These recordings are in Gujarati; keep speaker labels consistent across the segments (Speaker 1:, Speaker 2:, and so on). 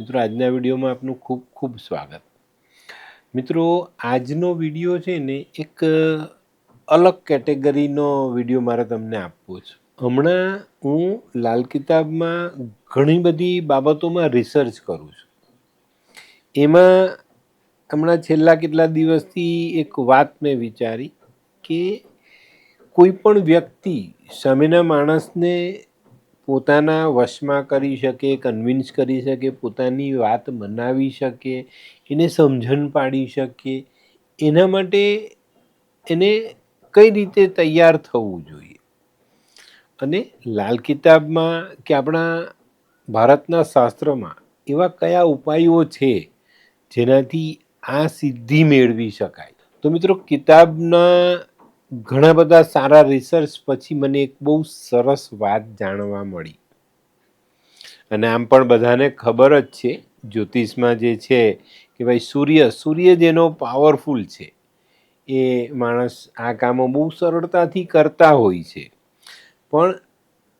Speaker 1: મિત્રો, આજના વિડીયોમાં આપનું ખૂબ ખૂબ સ્વાગત. મિત્રો, આજનો વીડિયો છે ને એક અલગ કેટેગરીનો વીડિયો મારે તમને આપવો છે. હમણાં હું લાલ કિતાબમાં ઘણી બધી બાબતોમાં રિસર્ચ કરું છું. એમાં હમણાં છેલ્લા કેટલા દિવસથી એક વાત મેં વિચારી કે કોઈ પણ વ્યક્તિ સામેના માણસને પોતાના વશમાં કરી શકે કન્વિન્સ કરી શકે, પોતાની વાત મનાવી શકે, એને સમજણ પાડી શકે, એના માટે એને કઈ રીતે તૈયાર થવું જોઈએ? અને લાલ કિતાબમાં કે આપણા ભારતના શાસ્ત્રમાં એવા કયા ઉપાયો છે જેનાથી આ સિદ્ધિ મેળવી શકાય? તો મિત્રો, કિતાબના ઘણા બધા સારા રિસર્ચ પછી મને એક બહુ સરસ વાત જાણવા મળી. અને આમ પણ બધાને ખબર જ છે, જ્યોતિષમાં જે છે કે ભાઈ સૂર્ય સૂર્ય જેનો પાવરફુલ છે, એ માણસ આ કામો બહુ સરળતાથી કરતા હોય છે. પણ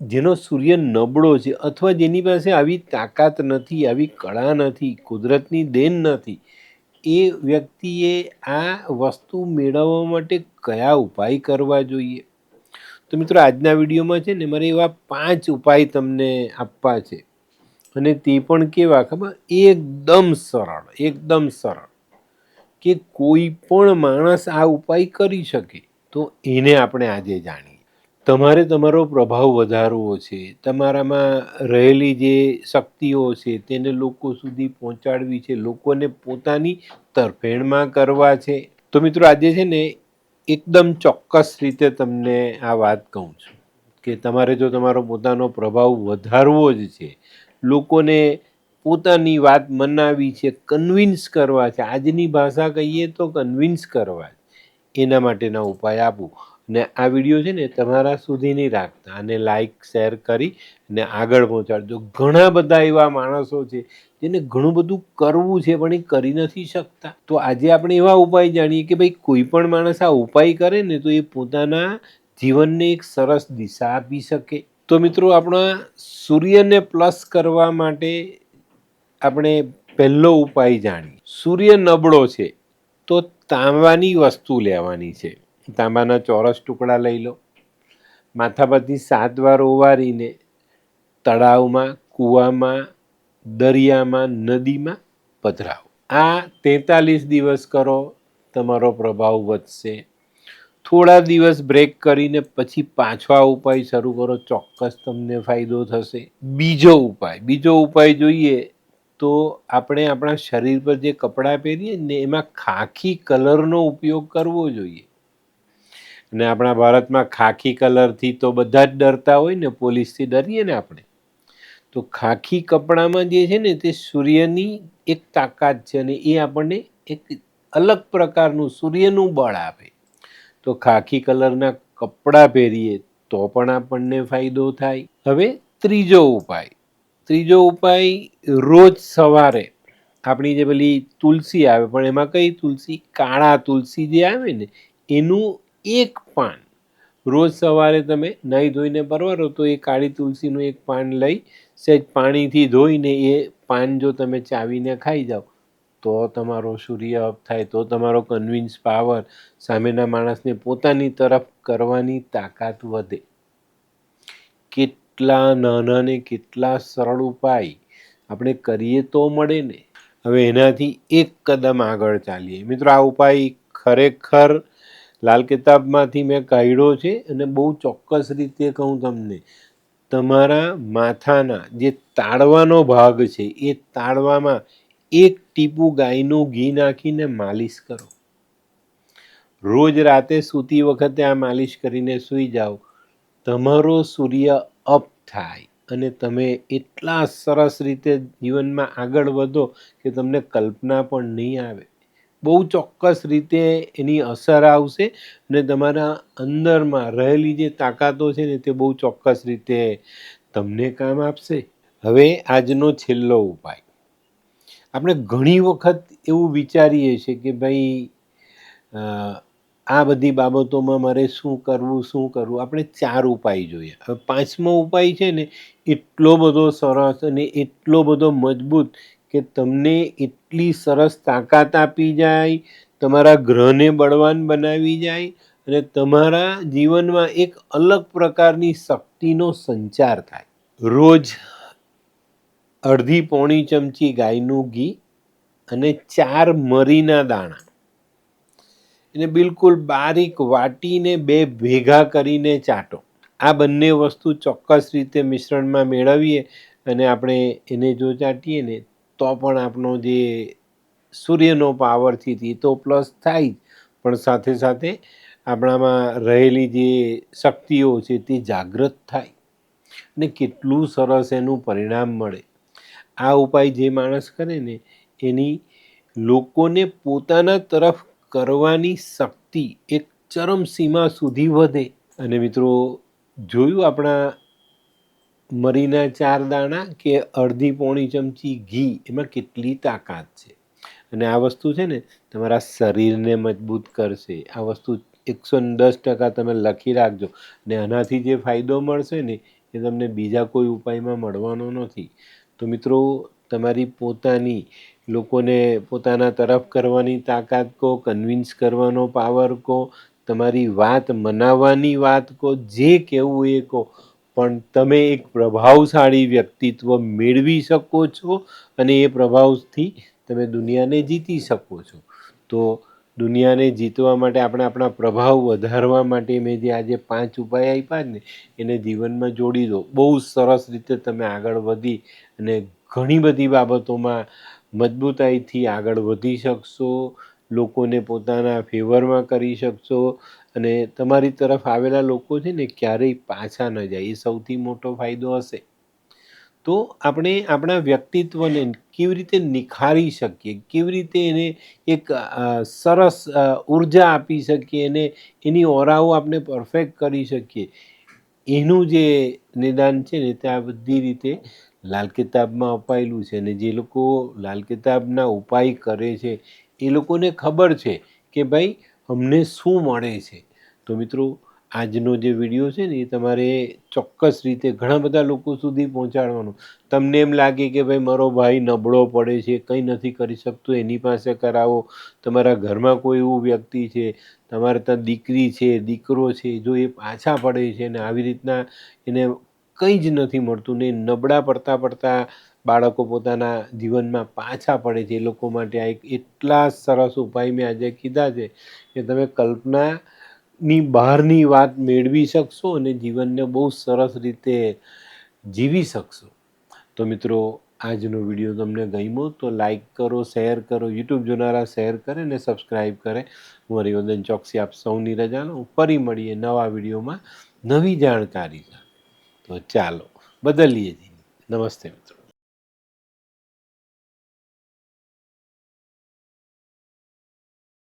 Speaker 1: જેનો સૂર્ય નબળો છે, અથવા જેની પાસે આવી તાકાત નથી, આવી કળા નથી, કુદરતની દેન નથી એ વ્યક્તિએ આ વસ્તુ મેળવવા માટે કયા ઉપાય કરવા જોઈએ? તો મિત્રો, આજના વિડીયોમાં છે ને, મારે એવા પાંચ ઉપાય તમને આપવા છે. અને તે પણ કેવા ખબર? એકદમ સરળ એકદમ સરળ. કે કોઈ પણ માણસ આ ઉપાય કરી શકે, તો એને આપણે આજે જાણીએ. તમારે તમારો પ્રભાવ વધારવો છે. તમારામાં રહેલી જે શક્તિઓ છે તેને લોકો સુધી પહોંચાડવી છે. લોકોને પોતાની તરફેણમાં કરવા છે. તો મિત્રો આજે છે ને એકદમ ચોક્કસ રીતે તમને આ વાત કહું છું કે તમારે જો તમારો પોતાનો પ્રભાવ વધારવો જ છે, લોકોને પોતાની વાત મનાવી છે કન્વિન્સ કરવા છે. આજની ભાષા કહીએ તો કન્વિન્સ કરવા એના માટેના ઉપાય આપું. ને આ વીડિયો છે ને તમારા સુધી નહીં રાખતા અને લાઈક શેર કરી ને આગળ પહોંચાડજો. ઘણા બધા એવા માણસો છે જેને ઘણું બધું કરવું છે પણ એ કરી નથી શકતા. તો આજે આપણે એવા ઉપાય જાણીએ કે ભાઈ કોઈ પણ માણસ આ ઉપાય કરે ને તો એ પોતાના જીવનને એક સરસ દિશા આપી શકે. તો મિત્રો આપણા સૂર્યને પ્લસ કરવા માટે આપણે પહેલો ઉપાય જાણીએ. સૂર્ય નબળો છે તો તાંબાની વસ્તુ લેવાની છે. તાંબાના ચોરસ ટુકડા લઈ લો. માથા પરથી સાત વાર ઓવારીને તળાવમાં, કૂવામાં, દરિયામાં, નદીમાં પધરાવો. આ તેતાલીસ દિવસ કરો, તમારો પ્રભાવ વધશે. થોડા દિવસ બ્રેક કરીને પછી પાછો આ ઉપાય શરૂ કરો, ચોક્કસ તમને ફાયદો થશે. બીજો ઉપાય બીજો ઉપાય જોઈએ તો આપણે આપણા શરીર પર જે કપડાં પહેરીએ ને, એમાં ખાખી કલરનો ઉપયોગ કરવો જોઈએ. અને આપણા ભારતમાં ખાખી કલરથી તો બધા જ ડરતા હોય ને, પોલીસથી ડરીએ ને આપણે. તો ખાખી કપડામાં જે છે ને, તે સૂર્યની એક તાકાત છે અને એ આપણને એક અલગ પ્રકારનું સૂર્યનું બળ આપે. તો ખાખી કલરના કપડાં પહેરીએ તો પણ આપણને ફાયદો થાય. હવે ત્રીજો ઉપાય. ત્રીજો ઉપાય રોજ સવારે. આપણી જે પેલી તુલસી આવે, પણ એમાં કઈ તુલસી? કાળા તુલસી જે આવે ને, એનું એક પાન. રોજ સવારે તમે નહીં ધોઈને પરવારો તો એ કાળી તુલસીનું એક પાન લઈ, સહેજ પાણીથી ધોઈને એ પાન જો તમે ચાવીને ખાઈ જાઓ, તો તમારો સૂર્ય અપ થાય, તો તમારો કન્વિન્સ પાવર સામેના માણસને પોતાની તરફ કરવાની તાકાત વધે. કેટલા નાના ને કેટલા સરળ ઉપાય આપણે કરીએ તો મળે ને. હવે એનાથી એક કદમ આગળ ચાલીએ. મિત્રો, આ ઉપાય ખરેખર લાલ કિતાબમાંથી મેં કાઢ્યો છે અને બહુ ચોક્કસ રીતે કહું તમને, તમારા માથાના જે તાળવાનો ભાગ છે, એ તાળવામાં એક ટીપું ગાયનું ઘી નાખીને માલિશ કરો. રોજ રાતે સૂતી વખતે આ માલિશ કરીને સૂઈ જાઓ. તમારો સૂર્ય અપ થાય અને તમે એટલા સરસ રીતે જીવનમાં આગળ વધો કે તમને કલ્પના પણ નહીં આવે. બહુ ચોક્કસ રીતે એની અસર આવશે અને તમારા અંદરમાં રહેલી જે તાકાતો છે ને તે બહુ ચોક્કસ રીતે તમને કામ આપશે. હવે આજનો છેલ્લો ઉપાય. આપણે ઘણી વખત એવું વિચારીએ છીએ કે ભાઈ આ બધી બાબતોમાં મારે શું કરવું શું કરવું? આપણે ચાર ઉપાય જોઈએ. હવે પાંચમો ઉપાય છે ને, એટલો બધો સરસ અને એટલો બધો મજબૂત કે તમને એટલી સરસ તાકાત આપી જાય, તમારા ગ્રહને બળવાન બનાવી જાય અને તમારા જીવનમાં એક અલગ પ્રકારની શક્તિનો સંચાર થાય. રોજ અડધી પોણી ચમચી ગાયનું ઘી અને ચાર મરીના દાણા. એને બિલકુલ બારીક વાટીને બે ભેગા કરીને ચાટો. આ બંને વસ્તુ ચોક્કસ રીતે મિશ્રણમાં મેળવીએ અને આપણે એને જો ચાટીએ ને તો પણ આપણો જે સૂર્યનો પાવરથી હતી તો પ્લસ થાય જ. પણ સાથે સાથે આપણામાં રહેલી જે શક્તિઓ છે તે જાગૃત થાય. ને કેટલું સરસ એનું પરિણામ મળે. આ ઉપાય જે માણસ કરે ને, એની લોકોને પોતાના તરફ કરવાની શક્તિ એક ચરમસીમા સુધી વધે. અને મિત્રો, જોયું આપણા મરીના ચાર દાણા કે અડધી પોણી ચમચી ઘી, એમાં કેટલી તાકાત છે? અને આ વસ્તુ છે ને, તમારા શરીરને મજબૂત કરશે. આ વસ્તુ એકસો દસ ટકા તમે લખી રાખજો. ને આનાથી જે ફાયદો મળશે ને, એ તમને બીજા કોઈ ઉપાયમાં મળવાનો નથી. તો મિત્રો, તમારી પોતાની, લોકોને પોતાના તરફ કરવાની તાકાત કહો કન્વિન્સ કરવાનો પાવર કહો તમારી વાત મનાવવાની વાત કહો જે કહેવું એ કહો પણ તમે એક પ્રભાવશાળી વ્યક્તિત્વ મેળવી શકો છો અને એ પ્રભાવથી તમે દુનિયાને જીતી શકો છો. તો દુનિયાને જીતવા માટે આપણે આપણા પ્રભાવ વધારવા માટે મેં જે આજે પાંચ ઉપાય આપ્યા ને, એને જીવનમાં જોડી દો. બહુ સરસ રીતે તમે આગળ વધી અને ઘણી બધી બાબતોમાં મજબૂતાઈથી આગળ વધી શકશો, લોકોને પોતાના ફેવરમાં કરી શકશો અને તમારી તરફ આવેલા લોકો છે ને ક્યારેય પાછા ન જાય, એ સૌથી મોટો ફાયદો હશે. તો આપણે આપણા વ્યક્તિત્વને કેવી રીતે નિખારી શકીએ? કેવી રીતે એને એક સરસ ઊર્જા આપી શકીએ એને એની ઓરાઓ આપણે પરફેક્ટ કરી શકીએ? એનું જે નિદાન છે ને તે આ બધી રીતે લાલ કિતાબમાં અપાયેલું છે અને જે લોકો લાલ કિતાબના ઉપાય કરે છે, એ લોકોને ખબર છે કે ભાઈ, અમને શું મળે છે? તો મિત્રો, આજનો જે વીડિયો છે ને, એ તમારે ચોક્કસ રીતે ઘણા બધા લોકો સુધી પહોંચાડવાનો. તમને એમ લાગે કે ભાઈ, મારો ભાઈ નબળો પડે છે, કંઈ નથી કરી શકતો, એની પાસે કરાવો. તમારા ઘરમાં કોઈ એવું વ્યક્તિ છે, તમારે ત્યાં દીકરી છે, દીકરો છે, જો એ પાછા પડે છે ને, આવી રીતના એને કંઈ જ નથી મળતું ને, નબળા પડતા પડતા બાળકો પોતાના જીવનમાં પાછા પડે છે. એ લોકો માટે આ એક એટલા સરસ ઉપાય મેં આજે કીધા છે કે તમે કલ્પનાની બહારની વાત મેળવી શકશો અને જીવનને બહુ સરસ રીતે જીવી શકશો. તો મિત્રો, આજનો વીડિયો તમને ગમ્યો તો લાઈક કરો, શેર કરો, યુટ્યુબ જોનારા શેર કરે ને સબસ્ક્રાઈબ કરે. હું હરિવંદન ચોકસી આપ સૌની રજાનો ફરી મળીએ નવા વિડીયોમાં નવી જાણકારી તો ચાલો, બદલીએ નમસ્તે મિત્રો.